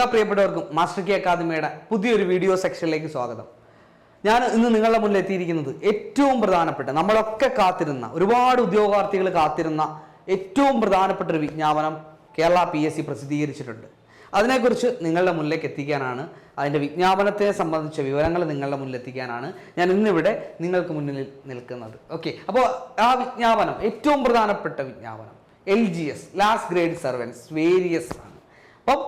എല്ലാ പ്രിയപ്പെട്ടവർക്കും master K അക്കാദമിയുടെ പുതിയൊരു വീഡിയോ സെക്ഷനിലേക്ക് സ്വാഗതം. ഞാൻ ഇന്ന് നിങ്ങളുടെ മുന്നിൽ എത്തിയിരിക്കുന്നത് ഏറ്റവും പ്രധാനപ്പെട്ട നമ്മളൊക്കെ കാത്തിരുന്ന ഒരുപാട് ഉദ്യോഗാർത്ഥികൾ കാത്തിരുന്ന ഏറ്റവും പ്രധാനപ്പെട്ട ഒരു വിജ്ഞാപനം കേരള പി എസ് സി പ്രസിദ്ധീകരിച്ചിട്ടുണ്ട്. അതിനെക്കുറിച്ച് നിങ്ങളുടെ മുന്നിലേക്ക് എത്തിക്കാനാണ് അതിന്റെ വിജ്ഞാപനത്തെ സംബന്ധിച്ച വിവരങ്ങൾ നിങ്ങളുടെ മുന്നിൽ എത്തിക്കാനാണ് ഞാൻ ഇന്നിവിടെ നിങ്ങൾക്ക് മുന്നിൽ നിൽക്കുന്നത്. ഓക്കെ അപ്പോൾ ആ വിജ്ഞാപനം ഏറ്റവും പ്രധാനപ്പെട്ട വിജ്ഞാപനം L G S last grade servants various ആണ്. അപ്പം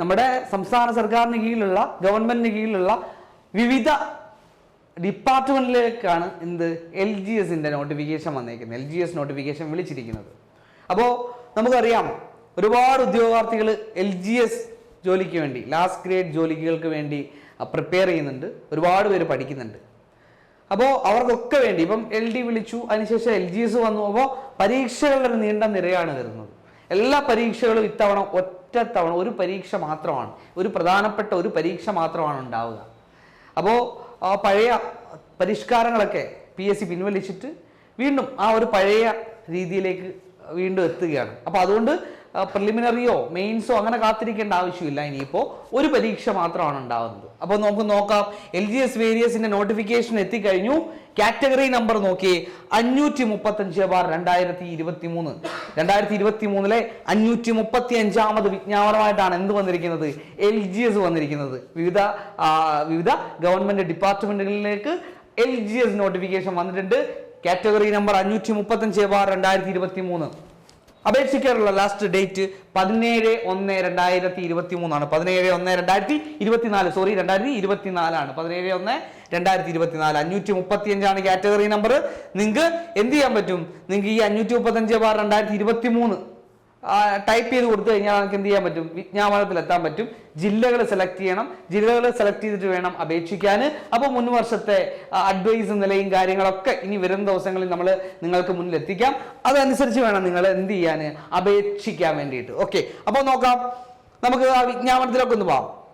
നമ്മുടെ സംസ്ഥാന സർക്കാരിന് കീഴിലുള്ള ഗവൺമെന്റിന് കീഴിലുള്ള വിവിധ ഡിപ്പാർട്ട്മെന്റിലേക്കാണ് എന്ത് എൽ ജി എസിന്റെ നോട്ടിഫിക്കേഷൻ വന്നേക്കുന്നത്. എൽ ജി എസ് നോട്ടിഫിക്കേഷൻ വിളിച്ചിരിക്കുന്നത്. അപ്പോൾ നമുക്കറിയാം ഒരുപാട് ഉദ്യോഗാർത്ഥികൾ എൽ ജി എസ് ജോലിക്ക് വേണ്ടി ലാസ്റ്റ് ഗ്രേഡ് ജോലികൾക്ക് വേണ്ടി പ്രിപ്പയർ ചെയ്യുന്നുണ്ട്. ഒരുപാട് പേര് പഠിക്കുന്നുണ്ട്. അപ്പോൾ അവർക്കൊക്കെ വേണ്ടി ഇപ്പം എൽ ഡി വിളിച്ചു അതിനുശേഷം എൽ ജി എസ് വന്നു. അപ്പോൾ പരീക്ഷകളുടെ ഒരു നീണ്ട നിരയാണ് വരുന്നത്. എല്ലാ പരീക്ഷകളും ഇത്തവണ ഒറ്റ തവണ ഒരു പരീക്ഷ മാത്രമാണ് ഒരു പ്രധാനപ്പെട്ട ഒരു പരീക്ഷ മാത്രമാണ് ഉണ്ടാവുക. അപ്പോൾ പഴയ പരിഷ്കാരങ്ങളൊക്കെ പി എസ് സി പിൻവലിച്ചിട്ട് വീണ്ടും ആ ഒരു പഴയ രീതിയിലേക്ക് വീണ്ടും എത്തുകയാണ്. അപ്പോൾ അതുകൊണ്ട് പ്രിലിമിനറിയോ മെയിൻസോ അങ്ങനെ കാത്തിരിക്കേണ്ട ആവശ്യമില്ല. ഇനിയിപ്പോൾ ഒരു പരീക്ഷ മാത്രമാണ് ഉണ്ടാവുന്നത്. അപ്പോൾ നമുക്ക് നോക്കാം. എൽ ജി എസ് വേരിയസിന്റെ നോട്ടിഫിക്കേഷൻ എത്തിക്കഴിഞ്ഞു. കാറ്റഗറി നമ്പർ നോക്കി അഞ്ഞൂറ്റി മുപ്പത്തഞ്ച് ബാർ രണ്ടായിരത്തി ഇരുപത്തി മൂന്ന് രണ്ടായിരത്തി ഇരുപത്തി മൂന്നിലെ അഞ്ഞൂറ്റി മുപ്പത്തി അഞ്ചാമത് വിജ്ഞാപനമായിട്ടാണ് എന്ത് വന്നിരിക്കുന്നത്? എൽ ജി എസ് വന്നിരിക്കുന്നത്. വിവിധ വിവിധ ഗവൺമെന്റ് ഡിപ്പാർട്ട്മെന്റുകളിലേക്ക് എൽ ജി എസ് നോട്ടിഫിക്കേഷൻ വന്നിട്ടുണ്ട്. കാറ്റഗറി നമ്പർ അഞ്ഞൂറ്റി മുപ്പത്തഞ്ച് ബാർ രണ്ടായിരത്തി ഇരുപത്തി മൂന്ന് അപേക്ഷിക്കാനുള്ള ലാസ്റ്റ് ഡേറ്റ് പതിനേഴ് ഒന്ന് രണ്ടായിരത്തി ഇരുപത്തി മൂന്നാണ് പതിനേഴ് ഒന്ന് രണ്ടായിരത്തി ഇരുപത്തിനാല്. സോറി രണ്ടായിരത്തി ഇരുപത്തിനാലാണ്. പതിനേഴ് ഒന്ന് രണ്ടായിരത്തി ഇരുപത്തിനാല്. അഞ്ഞൂറ്റി മുപ്പത്തി അഞ്ചാണ് കാറ്റഗറി നമ്പർ നിങ്ങൾക്ക് എന്ത് ചെയ്യാൻ പറ്റും? നിങ്ങൾക്ക് ഈ അഞ്ഞൂറ്റി മുപ്പത്തഞ്ച് ബാർ രണ്ടായിരത്തി ഇരുപത്തി മൂന്ന് ടൈപ്പ് ചെയ്ത് കൊടുത്തു കഴിഞ്ഞാൽ നമുക്ക് എന്ത് ചെയ്യാൻ പറ്റും? വിജ്ഞാപനത്തിൽ എത്താൻ പറ്റും. ജില്ലകൾ സെലക്ട് ചെയ്യണം. ജില്ലകൾ സെലക്ട് ചെയ്തിട്ട് വേണം അപേക്ഷിക്കാൻ. അപ്പോൾ മുൻ വർഷത്തെ അഡ്വൈസ് നിലയും കാര്യങ്ങളൊക്കെ ഇനി വരും ദിവസങ്ങളിൽ നമ്മൾ നിങ്ങൾക്ക് മുന്നിൽ എത്തിക്കാം. അതനുസരിച്ച് വേണം നിങ്ങൾ എന്ത് ചെയ്യാൻ അപേക്ഷിക്കാൻ വേണ്ടിയിട്ട്. ഓക്കെ അപ്പോൾ നോക്കാം. നമുക്ക് ആ വിജ്ഞാപനത്തിലൊക്കെ ഒന്ന് പോവാം.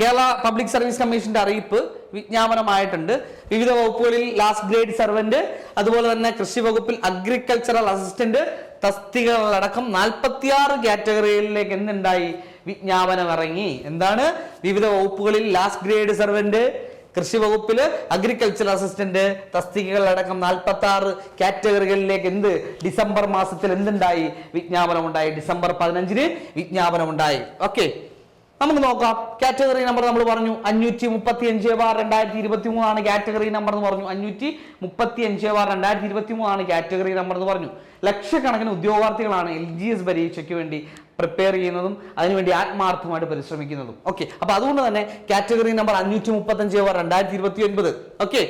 കേരള പബ്ലിക് സർവീസ് കമ്മീഷന്റെ അറിയിപ്പ് വിജ്ഞാപനമായിട്ടുണ്ട്. വിവിധ വകുപ്പുകളിൽ ലാസ്റ്റ് ഗ്രേഡ് സർവന്റ് അതുപോലെ തന്നെ കൃഷി വകുപ്പിൽ അഗ്രികൾച്ചറൽ അസിസ്റ്റന്റ് തസ്തികകളടക്കം നാൽപ്പത്തിയാറ് കാറ്റഗറികളിലേക്ക് എന്തുണ്ടായി? വിജ്ഞാപനം ഇറങ്ങി. എന്താണ്? വിവിധ വകുപ്പുകളിൽ ലാസ്റ്റ് ഗ്രേഡ് സർവന്റ് കൃഷി വകുപ്പിൽ അഗ്രികൾച്ചറൽ അസിസ്റ്റന്റ് തസ്തികകളടക്കം നാൽപ്പത്തി ആറ് കാറ്റഗറികളിലേക്ക് എന്ത്? ഡിസംബർ മാസത്തിൽ എന്തുണ്ടായി? വിജ്ഞാപനം ഉണ്ടായി ഡിസംബർ പതിനഞ്ചിന് വിജ്ഞാപനം ഉണ്ടായി ഓക്കെ നമുക്ക് നോക്കാം. കാറ്റഗറി നമ്പർ നമ്മൾ പറഞ്ഞു. അഞ്ഞൂറ്റി മുപ്പത്തി അഞ്ച് ബാർ രണ്ടായിരത്തി ഇരുപത്തി മൂന്നാണ് കാറ്റഗറി നമ്പർ എന്ന് പറഞ്ഞു. അഞ്ഞൂറ്റി മുപ്പത്തി അഞ്ച് ബാർ രണ്ടായിരത്തി ഇരുപത്തി മൂന്നാണ് കാറ്റഗറി നമ്പർ എന്ന് പറഞ്ഞു. ലക്ഷക്കണക്കിന് ഉദ്യോഗാർത്ഥികളാണ് എൽ ജി എസ് പരീക്ഷയ്ക്ക് വേണ്ടി പ്രിപ്പയർ ചെയ്യുന്നതും അതിനുവേണ്ടി ആത്മാർത്ഥമായിട്ട് പരിശ്രമിക്കുന്നതും. ഓക്കെ അപ്പൊ അതുകൊണ്ട് തന്നെ കാറ്റഗറി നമ്പർ അഞ്ഞൂറ്റി മുപ്പത്തി അഞ്ച് ബാർ രണ്ടായിരത്തി ഇരുപത്തി ഒൻപത് ഓക്കെ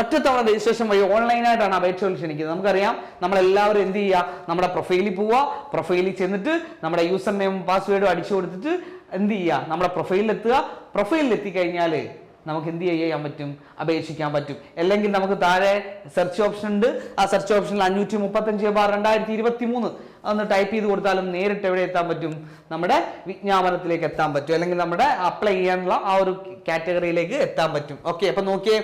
ഒറ്റത്തവണ രജിസ്ട്രേഷൻ വഴി ഓൺലൈനായിട്ടാണ് അപേക്ഷകൾ ക്ഷണിക്കുന്നത്. നമുക്കറിയാം നമ്മളെല്ലാവരും എന്ത് ചെയ്യുക? നമ്മുടെ പ്രൊഫൈലിൽ പോവുക. പ്രൊഫൈലിൽ ചെന്നിട്ട് നമ്മുടെ യൂസർ നെയിം പാസ്വേഡും അടിച്ചു കൊടുത്തിട്ട് എന്ത് ചെയ്യുക നമ്മുടെ പ്രൊഫൈലിൽ എത്തുക പ്രൊഫൈലിൽ എത്തിക്കഴിഞ്ഞാൽ നമുക്ക് എന്ത് ചെയ്യാൻ പറ്റും? അപേക്ഷിക്കാൻ പറ്റും. അല്ലെങ്കിൽ നമുക്ക് താഴെ സെർച്ച് ഓപ്ഷൻ ഉണ്ട്. ആ സെർച്ച് ഓപ്ഷനിൽ അഞ്ഞൂറ്റി മുപ്പത്തഞ്ച് ബാർ രണ്ടായിരത്തി ഇരുപത്തി മൂന്ന് ഒന്ന് ടൈപ്പ് ചെയ്ത് കൊടുത്താലും നേരിട്ട് എവിടെ എത്താൻ പറ്റും? നമ്മുടെ വിജ്ഞാപനത്തിലേക്ക് എത്താൻ പറ്റും. അല്ലെങ്കിൽ നമ്മുടെ അപ്ലൈ ചെയ്യാനുള്ള ആ ഒരു കാറ്റഗറിയിലേക്ക് എത്താൻ പറ്റും. ഓക്കെ അപ്പൊ നോക്കിയേ.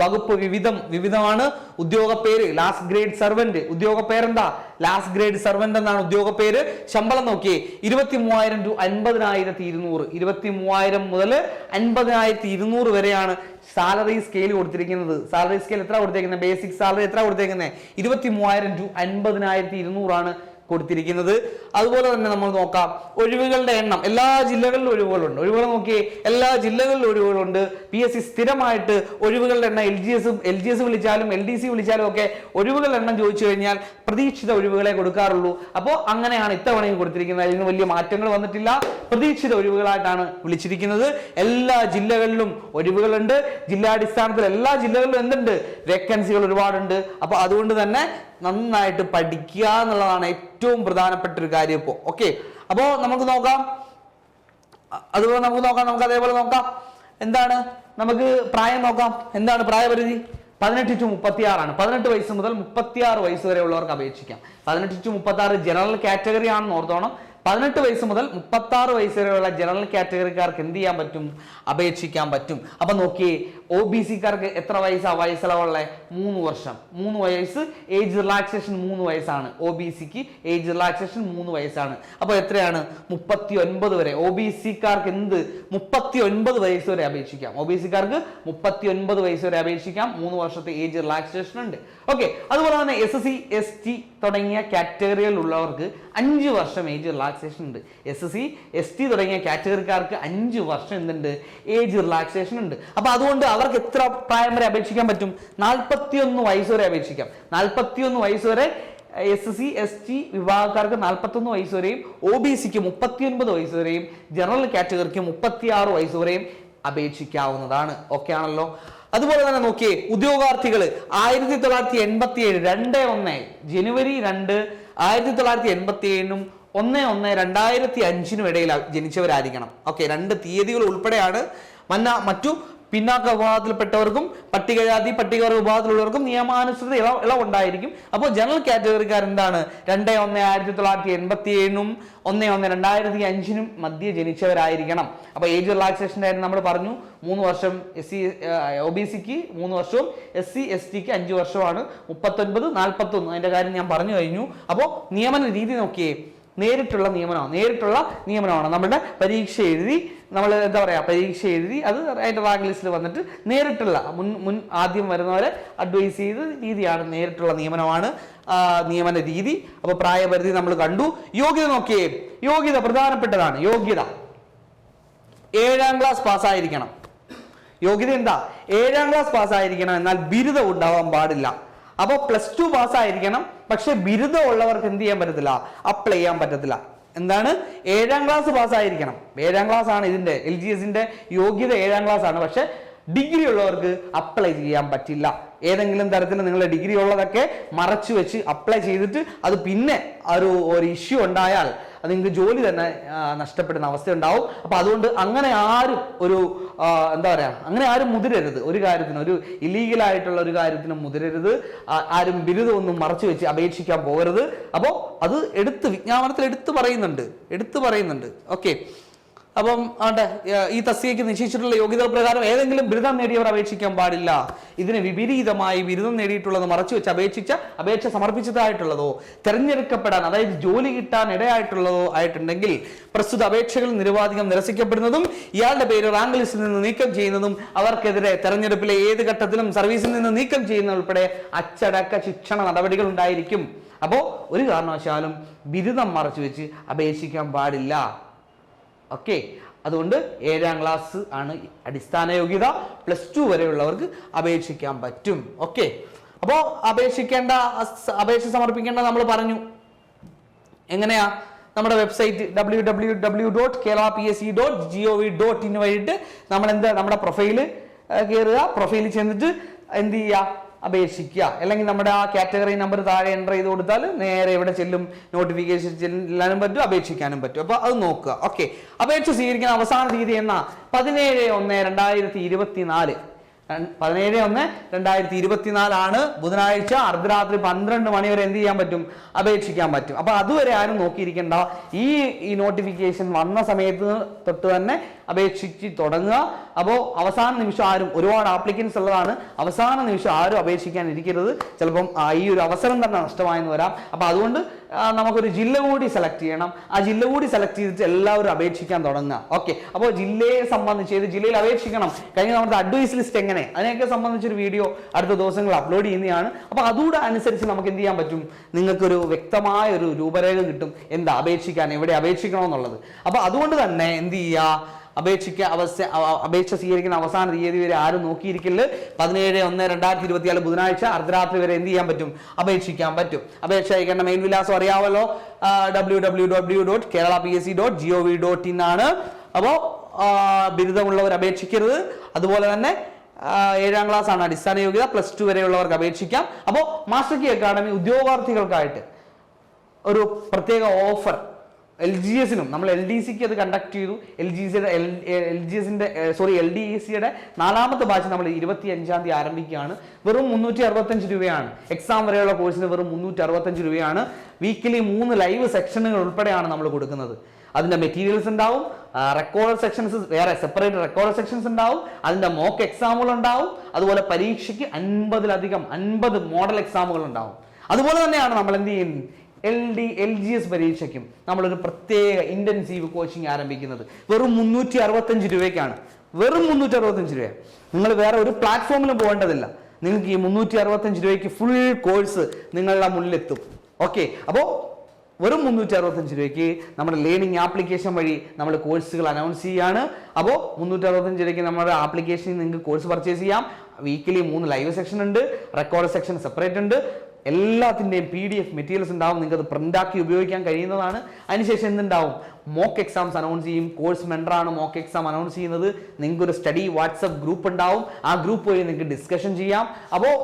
വകുപ്പ് വിവിധം വിവിധമാണ്. ഉദ്യോഗ പേര് ലാസ്റ്റ് ഗ്രേഡ് സർവന്റ് ഉദ്യോഗ പേരെന്താ? ലാസ്റ്റ് ഗ്രേഡ് സർവന്റ് എന്നാണ് ഉദ്യോഗ പേര്. ശമ്പളം നോക്കിയേ. ഇരുപത്തി മൂവായിരം ടു അൻപതിനായിരത്തി ഇരുന്നൂറ് ഇരുപത്തി മൂവായിരം മുതൽ അൻപതിനായിരത്തി ഇരുന്നൂറ് വരെയാണ് സാലറി സ്കെയിൽ കൊടുത്തിരിക്കുന്നത്. സാലറി സ്കെയിൽ എത്ര കൊടുത്തേക്കുന്നത് ബേസിക് സാലറി എത്ര കൊടുത്തേക്കുന്നത് ഇരുപത്തി മൂവായിരം ടു അൻപതിനായിരത്തി ഇരുന്നൂറാണ് കൊടുത്തിരിക്കുന്നത്. അതുപോലെ തന്നെ നമ്മൾ നോക്കാം ഒഴിവുകളുടെ എണ്ണം. എല്ലാ ജില്ലകളിലും ഒഴിവുകളുണ്ട്. ഒഴിവുകൾ നോക്കിയേ എല്ലാ ജില്ലകളിലും ഒഴിവുകളുണ്ട്. പി എസ് സി സ്ഥിരമായിട്ട് ഒഴിവുകളുടെ എണ്ണം എൽ ജി എസും എൽ ജി എസ് വിളിച്ചാലും എൽ ഡി സി വിളിച്ചാലും ഒക്കെ ഒഴിവുകളുടെ എണ്ണം ചോദിച്ചു കഴിഞ്ഞാൽ പ്രതീക്ഷിത ഒഴിവുകളെ കൊടുക്കാറുള്ളൂ. അപ്പോൾ അങ്ങനെയാണ് ഇത്തവണയും കൊടുത്തിരിക്കുന്നത്. അതിന് വലിയ മാറ്റങ്ങൾ വന്നിട്ടില്ല. പ്രതീക്ഷിത ഒഴിവുകളായിട്ടാണ് വിളിച്ചിരിക്കുന്നത്. എല്ലാ ജില്ലകളിലും ഒഴിവുകളുണ്ട്. ജില്ലാടിസ്ഥാനത്തിൽ എല്ലാ ജില്ലകളിലും എന്തുണ്ട്? വേക്കൻസികൾ ഒരുപാടുണ്ട്. അപ്പോൾ അതുകൊണ്ട് തന്നെ നന്നായിട്ട് പഠിക്കുക എന്നുള്ളതാണ് ഏറ്റവും പ്രധാനപ്പെട്ട ഒരു കാര്യം ഇപ്പോൾ ഓക്കെ അപ്പോൾ നമുക്ക് നോക്കാം. അതുപോലെ നമുക്ക് നോക്കാം നമുക്ക് അതേപോലെ നോക്കാം. എന്താണ്? നമുക്ക് പ്രായം നോക്കാം. എന്താണ് പ്രായപരിധി? പതിനെട്ട് ടു മുപ്പത്തി ആറാണ് പതിനെട്ട് വയസ്സ് മുതൽ മുപ്പത്തി ആറ് വയസ്സ് വരെ ഉള്ളവർക്ക് അപേക്ഷിക്കാം. പതിനെട്ട് ടു മുപ്പത്തി ആറ് ജനറൽ കാറ്റഗറി ആണെന്ന് ഓർത്തോണം. പതിനെട്ട് വയസ്സ് മുതൽ മുപ്പത്തി ആറ് വയസ്സ് വരെയുള്ള ജനറൽ കാറ്റഗറിക്കാർക്ക് എന്ത് ചെയ്യാൻ പറ്റും? അപേക്ഷിക്കാൻ പറ്റും. അപ്പൊ നോക്കിയേ ഒ ബി സിക്കാർക്ക് എത്ര വയസ്സാ? വയസ്സിളവുള്ള മൂന്ന് വർഷം. മൂന്ന് വയസ്സ് ഏജ് റിലാക്സേഷൻ മൂന്ന് വയസ്സാണ്. ഒ ബി സിക്ക് ഏജ് റിലാക്സേഷൻ മൂന്ന് വയസ്സാണ്. അപ്പോൾ എത്രയാണ്? മുപ്പത്തി ഒൻപത് വരെ ഒ ബി സിക്കാർക്ക് എന്ത്? മുപ്പത്തി ഒൻപത് വയസ്സ് വരെ അപേക്ഷിക്കാം. ഒ ബി സിക്കാർക്ക് മുപ്പത്തി ഒൻപത് വയസ്സ് വരെ അപേക്ഷിക്കാം. മൂന്ന് വർഷത്തെ ഏജ് റിലാക്സേഷൻ ഉണ്ട്. ഓക്കെ അതുപോലെ തന്നെ S S C S T തുടങ്ങിയ കാറ്റഗറികളിലുള്ളവർക്ക് അഞ്ച് വർഷം ഏജ് റിലാക്സേഷൻ ഉണ്ട്. S S C S T തുടങ്ങിയ കാറ്റഗറിക്കാർക്ക് അഞ്ച് വർഷം എന്തുണ്ട്? ഏജ് റിലാക്സേഷൻ ഉണ്ട്. അപ്പൊ അതുകൊണ്ട് അവർക്ക് എത്ര പ്രായം വരെ അപേക്ഷിക്കാൻ പറ്റും? നാൽപ്പത്തിയൊന്ന് വയസ്സ് വരെ അപേക്ഷിക്കാം നാൽപ്പത്തിയൊന്ന് വയസ്സ് വരെ എസ് സി എസ് ടി വിഭാഗക്കാർക്ക് നാൽപ്പത്തൊന്ന് വയസ്സ് വരെയും ഒ ബി സിക്ക് മുപ്പത്തിയൊൻപത് വയസ്സ് വരെയും ജനറൽ കാറ്റഗറിക്ക് മുപ്പത്തിയാറ് വയസ്സ് വരെയും അപേക്ഷിക്കാവുന്നതാണ്. ഓക്കെ ആണല്ലോ? അതുപോലെ തന്നെ നോക്കിയേ ഉദ്യോഗാർത്ഥികൾ ആയിരത്തി തൊള്ളായിരത്തി എൺപത്തി ഏഴ് രണ്ട് ഒന്ന് ജനുവരി രണ്ട് ആയിരത്തി തൊള്ളായിരത്തി എൺപത്തി ഏഴിനും ഒന്ന് ഒന്ന് രണ്ടായിരത്തി അഞ്ചിനും ഇടയിൽ ജനിച്ചവരായിരിക്കണം. ഓക്കെ രണ്ട് തീയതികൾ ഉൾപ്പെടെയാണ്. മറ്റു പിന്നാക്ക വിഭാഗത്തിൽപ്പെട്ടവർക്കും പട്ടികജാതി പട്ടികവർഗ വിഭാഗത്തിലുള്ളവർക്കും നിയമാനുസൃത ഇളവ് ഇളവുണ്ടായിരിക്കും. അപ്പോൾ ജനറൽ കാറ്റഗറിക്കാർ എന്താണ് രണ്ട് ഒന്ന് ആയിരത്തി തൊള്ളായിരത്തി എൺപത്തി ഏഴിനും ഒന്ന് ഒന്ന് രണ്ടായിരത്തി അഞ്ചിനും മധ്യ ജനിച്ചവരായിരിക്കണം. അപ്പോൾ ഏജ് റിലാക്സേഷന്റെ കാര്യം നമ്മൾ പറഞ്ഞു. മൂന്ന് വർഷം എസ് സി ഒ ബി സിക്ക് മൂന്ന് വർഷവും എസ് സി എസ് ടിക്ക് അഞ്ച് വർഷമാണ് മുപ്പത്തൊൻപത് നാൽപ്പത്തൊന്ന് അതിന്റെ കാര്യം ഞാൻ പറഞ്ഞു കഴിഞ്ഞു. അപ്പോൾ നിയമന രീതി നോക്കിയേ. നേരിട്ടുള്ള നിയമനമാണ്. നേരിട്ടുള്ള നിയമനമാണ്. നമ്മുടെ പരീക്ഷ എഴുതി നമ്മൾ എന്താ പറയുക പരീക്ഷ എഴുതി അത് അതിന്റെ റാങ്ക് ലിസ്റ്റിൽ വന്നിട്ട് നേരിട്ടുള്ള മുൻ മുൻ ആദ്യം വരുന്നവരെ അഡ്വൈസ് ചെയ്ത് രീതിയാണ് നേരിട്ടുള്ള നിയമനമാണ് നിയമന രീതി. അപ്പോൾ പ്രായപരിധി നമ്മൾ കണ്ടു. യോഗ്യത നോക്കിയേ. യോഗ്യത പ്രധാനപ്പെട്ടതാണ്. യോഗ്യത. ഏഴാം ക്ലാസ് പാസ്സായിരിക്കണം. യോഗ്യത എന്താ? ഏഴാം ക്ലാസ് പാസ്സായിരിക്കണം. എന്നാൽ ബിരുദം ഉണ്ടാവാൻ പാടില്ല. അപ്പോൾ പ്ലസ് ടു പാസ്സായിരിക്കണം പക്ഷെ ബിരുദം ഉള്ളവർക്ക് എന്ത് ചെയ്യാൻ പറ്റത്തില്ല? അപ്ലൈ ചെയ്യാൻ പറ്റത്തില്ല. എന്താണ്? ഏഴാം ക്ലാസ് പാസ്സായിരിക്കണം ഏഴാം ക്ലാസ് ആണ് ഇതിന്റെ എൽ ജി എസിന്റെ യോഗ്യത ഏഴാം ക്ലാസ് ആണ്. പക്ഷെ ഡിഗ്രി ഉള്ളവർക്ക് അപ്ലൈ ചെയ്യാൻ പറ്റില്ല. ഏതെങ്കിലും തരത്തിൽ നിങ്ങളുടെ ഡിഗ്രി ഉള്ളതൊക്കെ മറച്ചു വെച്ച് അപ്ലൈ ചെയ്തിട്ട് അത് പിന്നെ ഒരു ഒരു ഇഷ്യൂ ഉണ്ടായാൽ അത് നിങ്ങൾക്ക് ജോലി തന്നെ നഷ്ടപ്പെടുന്ന അവസ്ഥ ഉണ്ടാവും. അപ്പൊ അതുകൊണ്ട് അങ്ങനെ ആരും ഒരു എന്താ പറയാ അങ്ങനെ ആരും മുതിരരുത്. ഒരു കാര്യത്തിന് ഒരു ഇല്ലീഗൽ ആയിട്ടുള്ള ഒരു കാര്യത്തിന് മുതിരരുത്. ആരും ബിരുദമൊന്നും മറച്ചു വെച്ച് അപേക്ഷിക്കാൻ പോകരുത്. അപ്പോൾ അത് എടുത്ത് വിജ്ഞാപനത്തിൽ എടുത്തു പറയുന്നുണ്ട്. എടുത്തു പറയുന്നുണ്ട്. ഓക്കെ അപ്പം ആട്ടെ ഈ തസ്തികയ്ക്ക് നിശ്ചയിച്ചിട്ടുള്ള യോഗ്യത പ്രകാരം ഏതെങ്കിലും ബിരുദം നേടിയവർ അപേക്ഷിക്കാൻ പാടില്ല. ഇതിന് വിപരീതമായി ബിരുദം നേടിയിട്ടുള്ളത് മറച്ചു വെച്ച് അപേക്ഷിച്ച അപേക്ഷ സമർപ്പിച്ചതായിട്ടുള്ളതോ തെരഞ്ഞെടുക്കപ്പെടാൻ അതായത് ജോലി കിട്ടാൻ ഇടയായിട്ടുള്ളതോ ആയിട്ടുണ്ടെങ്കിൽ പ്രസ്തുത അപേക്ഷകൾ നിരവാധികം നിരസിക്കപ്പെടുന്നതും ഇയാളുടെ പേര് റാങ്ക് ലിസ്റ്റിൽ നിന്ന് നീക്കം ചെയ്യുന്നതും അവർക്കെതിരെ തെരഞ്ഞെടുപ്പിലെ ഏത് ഘട്ടത്തിലും സർവീസിൽ നിന്ന് നീക്കം ചെയ്യുന്ന ഉൾപ്പെടെ അച്ചടക്ക ശിക്ഷണ നടപടികൾ ഉണ്ടായിരിക്കും. അപ്പോൾ ഒരു കാരണവശാലും ബിരുദം മറച്ചു വെച്ച് അപേക്ഷിക്കാൻ പാടില്ല. ഓക്കെ. അതുകൊണ്ട് ഏഴാം ക്ലാസ് ആണ് അടിസ്ഥാന യോഗ്യത. പ്ലസ് ടു വരെയുള്ളവർക്ക് അപേക്ഷിക്കാൻ പറ്റും. ഓക്കെ. അപ്പോൾ അപേക്ഷിക്കേണ്ട അപേക്ഷ സമർപ്പിക്കേണ്ട നമ്മൾ പറഞ്ഞു. എങ്ങനെയാ? നമ്മുടെ website W W W dot Kerala P S C dot G O V dot in വഴിയിട്ട് നമ്മൾ എന്താ നമ്മുടെ പ്രൊഫൈൽ കയറുക പ്രൊഫൈലിൽ ചെന്നിട്ട് എന്ത് ചെയ്യുക? അപേക്ഷിക്കുക. അല്ലെങ്കിൽ നമ്മുടെ ആ കാറ്റഗറി നമ്പർ താഴെ എന്റർ ചെയ്ത് കൊടുത്താൽ നേരെ ഇവിടെ ചെല്ലും നോട്ടിഫിക്കേഷൻ ചെല്ലാനും പറ്റും അപേക്ഷിക്കാനും പറ്റും. അപ്പോൾ അത് നോക്കുക. ഓക്കെ അപേക്ഷ സ്വീകരിക്കുന്ന അവസാന തീയതി എന്നാ? പതിനേഴ് ഒന്ന് രണ്ടായിരത്തി ഇരുപത്തി നാല് പതിനേഴ് ഒന്ന് രണ്ടായിരത്തി ഇരുപത്തിനാലാണ് ബുധനാഴ്ച അർദ്ധരാത്രി പന്ത്രണ്ട് മണി വരെ എന്ത് ചെയ്യാൻ പറ്റും? അപേക്ഷിക്കാൻ പറ്റും. അപ്പൊ അതുവരെ ആരും നോക്കിയിരിക്കേണ്ട. ഈ ഈ നോട്ടിഫിക്കേഷൻ വന്ന സമയത്ത് തൊട്ട് തന്നെ അപേക്ഷിച്ച് തുടങ്ങുക. അപ്പോൾ അവസാന നിമിഷം ആരും ഒരുപാട് ആപ്ലിക്കൻസ് ഉള്ളതാണ്. അവസാന നിമിഷം ആരും അപേക്ഷിക്കാൻ ഇരിക്കരുത് ചിലപ്പം ഈ ഒരു അവസരം തന്നെ നഷ്ടമായെന്ന് വരാം. അപ്പോൾ അതുകൊണ്ട് നമുക്കൊരു ജില്ല കൂടി സെലക്ട് ചെയ്യണം. ആ ജില്ല കൂടി സെലക്ട് ചെയ്തിട്ട് എല്ലാവരും അപേക്ഷിക്കാൻ തുടങ്ങുക. ഓക്കെ അപ്പോൾ ജില്ലയെ സംബന്ധിച്ച് ഏത് ജില്ലയിൽ അപേക്ഷിക്കണം? കഴിഞ്ഞ നമ്മുടെ അഡ്വൈസ് ലിസ്റ്റ് എങ്ങനെ? അതിനെയൊക്കെ സംബന്ധിച്ചൊരു വീഡിയോ അടുത്ത ദിവസങ്ങൾ അപ്ലോഡ് ചെയ്യുന്നതാണ്. അപ്പോൾ അതുകൂടെ അനുസരിച്ച് നമുക്ക് എന്ത് ചെയ്യാൻ പറ്റും? നിങ്ങൾക്കൊരു വ്യക്തമായ ഒരു രൂപരേഖ കിട്ടും. എന്താ അപേക്ഷിക്കാൻ? എവിടെ അപേക്ഷിക്കണം എന്നുള്ളത് അപ്പോൾ അതുകൊണ്ട് തന്നെ എന്ത് ചെയ്യുക? അപേക്ഷിക്ക അവസ്ഥ അപേക്ഷ സ്വീകരിക്കുന്ന അവസാന തീയതി വരെ ആരും നോക്കിയിരിക്കൽ. പതിനേഴ് ഒന്ന് രണ്ടായിരത്തി ഇരുപത്തിനാല് ബുധനാഴ്ച അർദ്ധരാത്രി വരെ എന്ത് ചെയ്യാൻ പറ്റും? അപേക്ഷിക്കാൻ പറ്റും. അപേക്ഷ അയക്കേണ്ട മെയിൻ വിലാസം അറിയാമല്ലോ W W W dot Kerala P S C dot GO V dot in ആണ് അപ്പോൾ ബിരുദമുള്ളവർ അപേക്ഷിക്കരുത്. അതുപോലെ തന്നെ ഏഴാം ക്ലാസ് ആണ് അടിസ്ഥാന യോഗ്യത. പ്ലസ് ടു വരെയുള്ളവർക്ക് അപേക്ഷിക്കാം. അപ്പോൾ മാസ്റ്റർ കി അക്കാഡമി ഉദ്യോഗാർത്ഥികൾക്കായിട്ട് ഒരു പ്രത്യേക ഓഫർ എൽ ജി എസിനും നമ്മൾ എൽ ഡി സിക്ക് അത് കണ്ടക്ട് ചെയ്തു. എൽ ജി സിയുടെ എൽ ജി എസിന്റെ സോറി എൽ ഡി സിയുടെ നാലാമത്തെ ബാച്ച് നമ്മൾ ഇരുപത്തി അഞ്ചാം തീയതി ആരംഭിക്കുകയാണ്. വെറും മുന്നൂറ്റി അറുപത്തഞ്ച് രൂപയാണ്. എക്സാം വരെയുള്ള കോഴ്സിന് വെറും മുന്നൂറ്റി അറുപത്തഞ്ച് രൂപയാണ്. വീക്കിലി മൂന്ന് ലൈവ് സെക്ഷനുകൾ ഉൾപ്പെടെയാണ് നമ്മൾ കൊടുക്കുന്നത്. അതിന്റെ മെറ്റീരിയൽസ് ഉണ്ടാവും. റെക്കോർഡ് സെക്ഷൻസ് വേറെ സെപ്പറേറ്റ് റെക്കോർഡ് സെക്ഷൻസ് ഉണ്ടാവും. അതിന്റെ മോക്ക് എക്സാമുകൾ ഉണ്ടാവും. അതുപോലെ പരീക്ഷയ്ക്ക് അൻപതിലധികം അൻപത് മോഡൽ എക്സാമുകൾ ഉണ്ടാവും. അതുപോലെ തന്നെയാണ് നമ്മൾ എന്ത് ചെയ്യുന്നത്? L D L G S പരീക്ഷയ്ക്കും നമ്മളൊരു പ്രത്യേക ഇന്റൻസീവ് കോച്ചിങ് ആരംഭിക്കുന്നത്. വെറും മുന്നൂറ്റി അറുപത്തഞ്ച് രൂപയ്ക്കാണ്. വെറും മുന്നൂറ്റി അറുപത്തഞ്ച് രൂപ. നിങ്ങൾ വേറെ ഒരു പ്ലാറ്റ്ഫോമിലും പോകേണ്ടതില്ല. നിങ്ങൾക്ക് ഈ മുന്നൂറ്റി അറുപത്തഞ്ച് രൂപയ്ക്ക് ഫുൾ കോഴ്സ് നിങ്ങളുടെ മുന്നിലെത്തും. ഓക്കെ അപ്പോൾ വെറും മുന്നൂറ്റി അറുപത്തഞ്ച് രൂപയ്ക്ക് നമ്മുടെ ലേണിംഗ് ആപ്ലിക്കേഷൻ വഴി നമ്മൾ കോഴ്സുകൾ അനൗൺസ് ചെയ്യാണ്. അപ്പോൾ മുന്നൂറ്റി അറുപത്തഞ്ച് രൂപയ്ക്ക് നമ്മുടെ ആപ്ലിക്കേഷനിൽ നിങ്ങൾക്ക് കോഴ്സ് പർച്ചേസ് ചെയ്യാം. വീക്കിലി മൂന്ന് ലൈവ് സെക്ഷൻ ഉണ്ട്. റെക്കോർഡ് സെക്ഷൻ സെപ്പറേറ്റ് ഉണ്ട്. എല്ലാത്തിന്റെയും പി ഡി എഫ് മെറ്റീരിയൽസ് ഉണ്ടാവും. നിങ്ങൾക്ക് അത് പ്രിന്റാക്കി ഉപയോഗിക്കാൻ കഴിയുന്നതാണ്. അതിനുശേഷം എന്തുണ്ടാവും? മോക്ക് എക്സാംസ് അനൗൺസ് ചെയ്യും കോഴ്സ് മെൻഡറാണ് മോക്ക് എക്സാം അനൗൺസ് ചെയ്യുന്നത്. നിങ്ങൾക്ക് ഒരു സ്റ്റഡി വാട്സപ്പ് ഗ്രൂപ്പ് ഉണ്ടാവും. ആ ഗ്രൂപ്പ് വഴി നിങ്ങൾക്ക് ഡിസ്കഷൻ ചെയ്യാം. അപ്പോൾ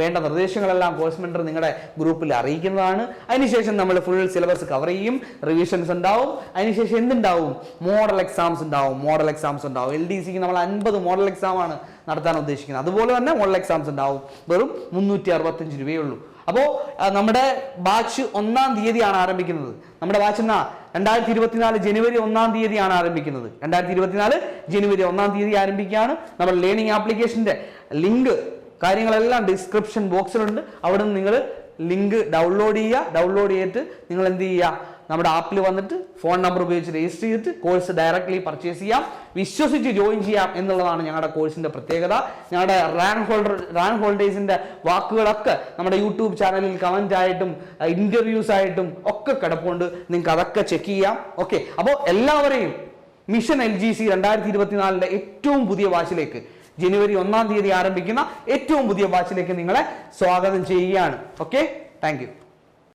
വേണ്ട നിർദ്ദേശങ്ങളെല്ലാം കോഴ്സ് മെൻഡർ നിങ്ങളുടെ ഗ്രൂപ്പിൽ അറിയിക്കുന്നതാണ്. അതിനുശേഷം നമ്മൾ ഫുൾ സിലബസ് കവർ ചെയ്യും. റിവിഷൻസ് ഉണ്ടാവും. അതിനുശേഷം എന്തുണ്ടാവും? മോഡൽ എക്സാംസ് ഉണ്ടാവും. മോഡൽ എക്സാംസ് ഉണ്ടാവും. എൽ ഡി സിക്ക് നമ്മൾ അൻപത് മോഡൽ എക്സാം ആണ് നടത്താൻ ഉദ്ദേശിക്കുന്നത്. അതുപോലെ തന്നെ മോഡൽ എക്സാംസ് ഉണ്ടാവും. വെറും മുന്നൂറ്റി അറുപത്തഞ്ച് രൂപയേ ഉള്ളൂ. അപ്പോൾ നമ്മുടെ ബാച്ച് ഒന്നാം തീയതിയാണ് ആരംഭിക്കുന്നത്. നമ്മുടെ ബാച്ച് എന്നാ? രണ്ടായിരത്തി ഇരുപത്തിനാല് ജനുവരി ഒന്നാം തീയതിയാണ് ആരംഭിക്കുന്നത്. രണ്ടായിരത്തി ഇരുപത്തിനാല് ജനുവരി ഒന്നാം തീയതി ആരംഭിക്കുകയാണ്. നമ്മൾ ലേണിംഗ് ആപ്ലിക്കേഷന്റെ ലിങ്ക് കാര്യങ്ങളെല്ലാം ഡിസ്ക്രിപ്ഷൻ ബോക്സിലുണ്ട്. അവിടെ നിന്ന് നിങ്ങൾ ലിങ്ക് ഡൗൺലോഡ് ചെയ്യുക. ഡൗൺലോഡ് ചെയ്തിട്ട് നിങ്ങൾ എന്ത് ചെയ്യുക? നമ്മുടെ ആപ്പിൽ വന്നിട്ട് ഫോൺ നമ്പർ ഉപയോഗിച്ച് രജിസ്റ്റർ ചെയ്തിട്ട് കോഴ്സ് ഡയറക്റ്റ്ലി പർച്ചേസ് ചെയ്യാം. വിശ്വസിച്ച് ജോയിൻ ചെയ്യാം എന്നുള്ളതാണ് ഞങ്ങളുടെ കോഴ്സിന്റെ പ്രത്യേകത. ഞങ്ങളുടെ റാങ്ക് ഹോൾഡർ റാങ്ക് ഹോൾഡേഴ്സിന്റെ വാക്കുകളൊക്കെ നമ്മുടെ യൂട്യൂബ് ചാനലിൽ കമന്റ് ആയിട്ടും ഇന്റർവ്യൂസ് ആയിട്ടും ഒക്കെ കിടപ്പുണ്ട്. നിങ്ങൾക്ക് അതൊക്കെ ചെക്ക് ചെയ്യാം. ഓക്കെ അപ്പോൾ എല്ലാവരെയും മിഷൻ എൽ ജി സി രണ്ടായിരത്തി ഇരുപത്തിനാലിന്റെ ഏറ്റവും പുതിയ വാച്ചിലേക്ക് ജനുവരി ഒന്നാം തീയതി ആരംഭിക്കുന്ന ഏറ്റവും പുതിയ വാച്ചിലേക്ക് നിങ്ങളെ സ്വാഗതം ചെയ്യുകയാണ്. Okay thank